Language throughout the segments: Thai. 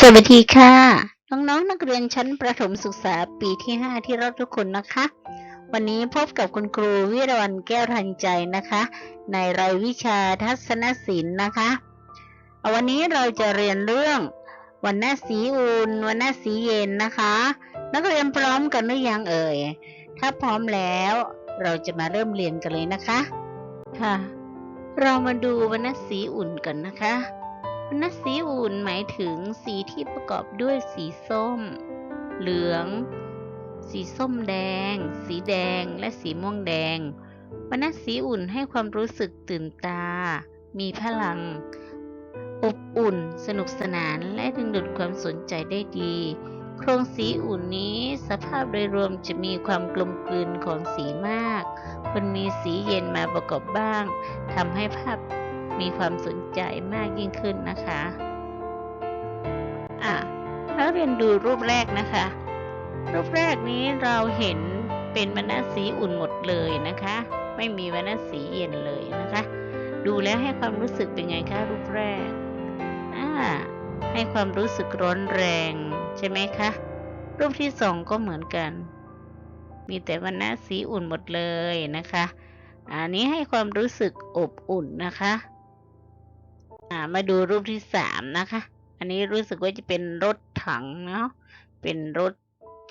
สวัสดีค่ะ น้องๆนนักเรียนชั้นประถมศึกษาปีที่ 5 ที่รักทุกคนนะคะ วันนี้พบกับคุณครูวิรวรรณแก้วทันใจนะคะ ในรายวิชาทัศนศิลป์นะคะวันนี้เราจะเรียนเรื่องวันหน้าสีอุ่นวันหน้าสีเย็นนะคะ นักเรียนพร้อมกันหรือยังเอ่ย ถ้าพร้อมแล้วเราจะมาเริ่มเรียนกันเลยนะคะค่ะ เรามาดูวรรณสีอุ่นกันนะคะ วรรณสีอุ่นหมายถึงสีที่ประกอบด้วยสีส้ม เหลือง สีส้มแดง สีแดง และสีม่วงแดงวรรณสีอุ่นให้ความรู้สึกตื่นตา มีพลัง อบอุ่น สนุกสนาน และดึงดูดความสนใจได้ดี โครงสีอุ่นนี้สภาพโดยรวมจะมีความกลมกลืนของสีมาก มันมีสีเย็นมาประกอบบ้างทำให้ภาพ มีความสนใจมากยิ่งขึ้นนะคะอะแล้วเรียนดูรูปแรกนะคะ รูปแรกนี้เราเห็นเป็นวรรณสีอุ่นหมดเลยนะคะ ไม่มีวรรณสีเย็นเลยนะคะ ดูแล้วให้ความรู้สึกเป็นไงคะรูปแรกอ่าให้ความรู้สึกร้อนแรงใช่ไหมคะรูปที่สองก็เหมือนกัน มีแต่วรรณสีอุ่นหมดเลยนะคะ อันนี้ให้ความรู้สึกอบอุ่นนะคะ อ่ามาดูรูปที่สามนะคะ อันนี้รู้สึกว่าจะเป็นรถถังเนาะเป็นรถ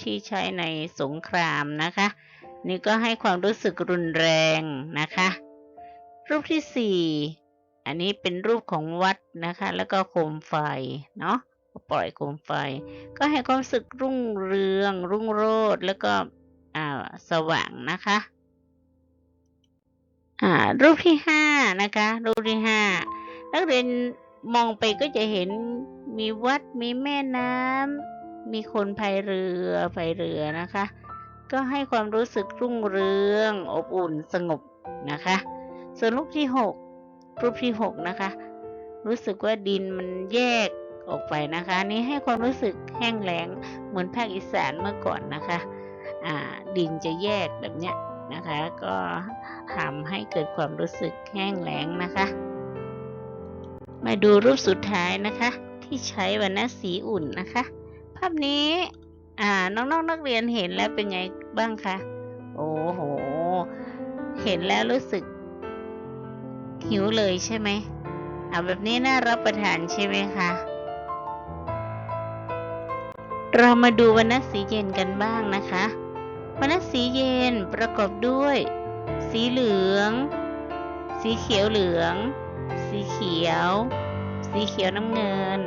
ที่ใช้ในสงครามนะคะ นี่ก็ให้ความรู้สึกรุนแรงนะคะ รูปที่สี่อันนี้เป็นรูปของวัดนะคะ แล้วก็โคมไฟเนาะปล่อยโคมไฟ ก็ให้ความรู้สึกรุ่งเรือง รุ่งโรจน์แล้วก็สว่างนะคะรูปที่ห้านะคะ รูปที่ห้า นักเรียนมองไปก็จะเห็นมีวัดมีแม่น้ำมีคนพายเรือพายเรือนะคะ ก็ให้ความรู้สึกรุ่งเรืองอบอุ่นสงบนะคะ ส่วนรูปที่หกรูปที่หกนะคะ รู้สึกว่าดินมันแยกออกไปนะคะ นี่ให้ความรู้สึกแห้งแล้งเหมือนภาคอีสานเมื่อก่อนนะคะดินจะแยกแบบเนี้ยนะคะ ก็ทำให้เกิดความรู้สึกแห้งแล้งนะคะ มาดูรูปสุดท้ายนะคะ ที่ใช้วรรณสีอุ่นนะคะ ภาพนี้อ่าน้องๆนนักเรียนเห็นแล้วเป็นไงบ้างคะโอ้โห เห็นแล้วรู้สึก หิวเลยใช่ไหมอ่าแบบนี้น่ารับประทานใช่ไหมคะเรามาดูวรรณสีเย็นกันบ้างนะคะวรรณสีเย็นประกอบด้วย สีเหลือง สีเขียวเหลือง สีเขียว สีเขียวน้ำเงิน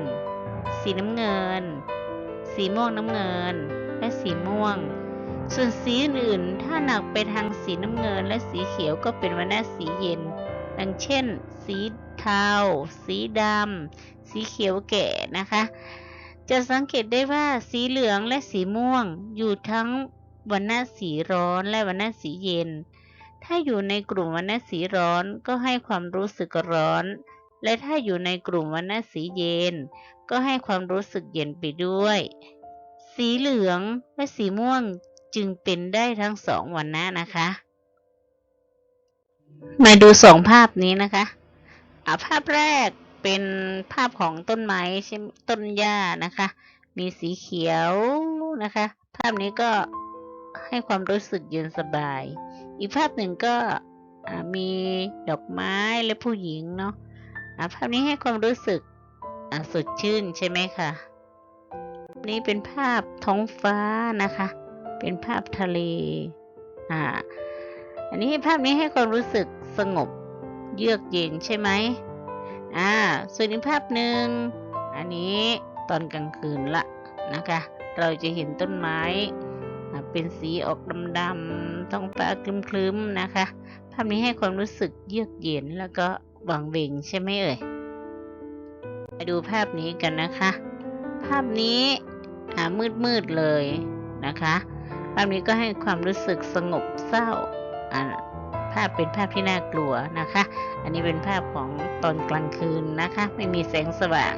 สีน้ำเงิน สีม่วงน้ำเงิน และสีม่วง ส่วนสีอื่นๆถ้าหนักไปทางสีน้ำเงิน และสีเขียวก็เป็นวรรณสีเย็น ดังเช่น สีเทา สีดำ สีเขียวแก่นะคะ จะสังเกตได้ว่าสีเหลืองและสีม่วงอยู่ทั้งวรรณสีร้อนและวรรณสีเย็น ถ้าอยู่ในกลุ่มวรรณสีร้อนก็ให้ความรู้สึกร้อน และถ้าอยู่ในกลุ่มวรรณสีเย็น ก็ให้ความรู้สึกเย็นไปด้วย สีเหลืองและสีม่วงจึงเป็นได้ทั้งสองวรรณะนะคะ มาดูสองภาพนี้นะคะอาภาพแรกเป็นภาพของต้นไม้ใช่ไหมต้นหญ้านะคะ มีสีเขียวนะคะ ภาพนี้ก็ให้ความรู้สึกเย็นสบาย อีกภาพหนึ่งก็มีดอกไม้และผู้หญิงเนาะภาพนี้ให้ความรู้สึกสดชื่นใช่ไหมคะนี่เป็นภาพท้องฟ้านะคะ เป็นภาพทะเลอ่าอันนี้ภาพนี้ให้ความรู้สึกสงบเยือกเย็นใช่ไหมอ่าส่วนอีกภาพหนึ่งอันนี้ตอนกลางคืนละนะคะ เราจะเห็นต้นไม้ เป็นสีออกดำๆท้องฟ้าคลึ้มๆนะคะ ภาพนี้ให้ความรู้สึกเยือกเย็นแล้วก็วังเวงใช่ไหมเอ่ยมาดูภาพนี้กันนะคะ ภาพนี้มืดๆเลยนะคะ ภาพนี้ก็ให้ความรู้สึกสงบเศร้าภาพเป็นภาพที่น่ากลัวนะคะ อันนี้เป็นภาพของตอนกลางคืนนะคะ ไม่มีแสงสว่าง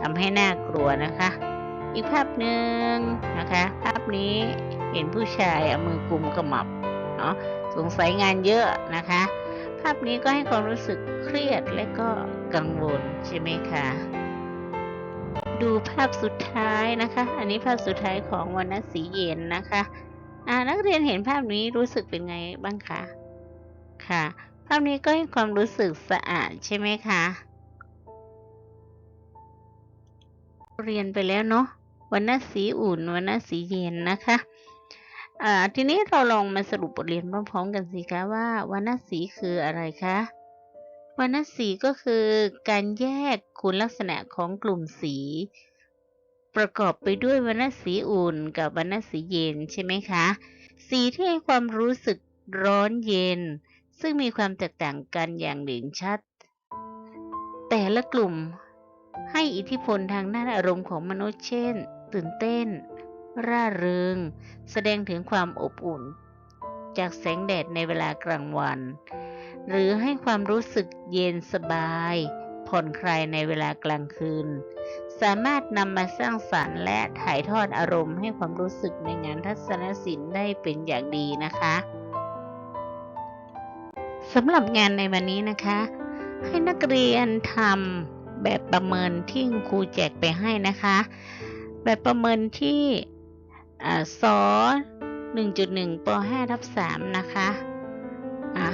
ทำให้น่ากลัวนะคะ อีกภาพหนึ่งนะคะ ภาพนี้เห็นผู้ชายเอามือกุมกระหมับเนาะสงสัยงานเยอะนะคะ ภาพนี้ก็ให้ความรู้สึกเครียดและก็กังวลใช่ไหมคะดูภาพสุดท้ายนะคะ อันนี้ภาพสุดท้ายของวรรณสีเย็นนะคะอ่านักเรียนเห็นภาพนี้รู้สึกเป็นไงบ้างคะค่ะ ภาพนี้ก็ให้ความรู้สึกสะอาดใช่ไหมคะเรียนไปแล้วเนาะ วรรณสีอุ่นวรรณสีเย็นนะคะอ่าทีนี้เราลองมาสรุปบทเรียนพร้อมๆกันสิคะว่าวรรณสีคืออะไรคะวรรณสีก็คือการแยกคุณลักษณะของกลุ่มสี ประกอบไปด้วยวรรณสีอุ่นกับวรรณสีเย็นใช่ไหมคะ สีที่ให้ความรู้สึกร้อนเย็น ซึ่งมีความแตกต่างกันอย่างเด่นชัด แต่ละกลุ่มให้อิทธิพลทางด้านอารมณ์ของมนุษย์เช่น ตื่นเต้น ร่าเริง แสดงถึงความอบอุ่น จากแสงแดดในเวลากลางวัน หรือให้ความรู้สึกเย็นสบาย ผ่อนคลายในเวลากลางคืน สามารถนำมาสร้างสรรค์และถ่ายทอดอารมณ์ให้ความรู้สึกในงานทัศนศิลป์ได้เป็นอย่างดีนะคะสำหรับงานในวันนี้นะคะ ให้นักเรียนทำแบบประเมินที่คุณครูแจกไปให้นะคะ แบบประเมินที่อ่าส1.1ป5ทับ3นะคะ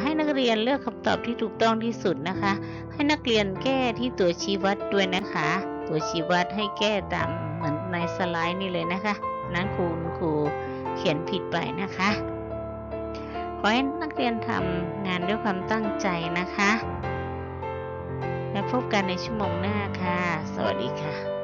ให้นักเรียนเลือกคำตอบที่ถูกต้องที่สุดนะคะ ให้นักเรียนแก้ที่ตัวชี้วัดด้วยนะคะ ตัวชี้วัดให้แก้ตามเหมือนในสไลด์นี่เลยนะคะนั้นครูคุณครูเขียนผิดไปนะคะ ขอให้นักเรียนทำงานด้วยความตั้งใจนะคะ และพบกันในชั่วโมงหน้าค่ะ สวัสดีค่ะ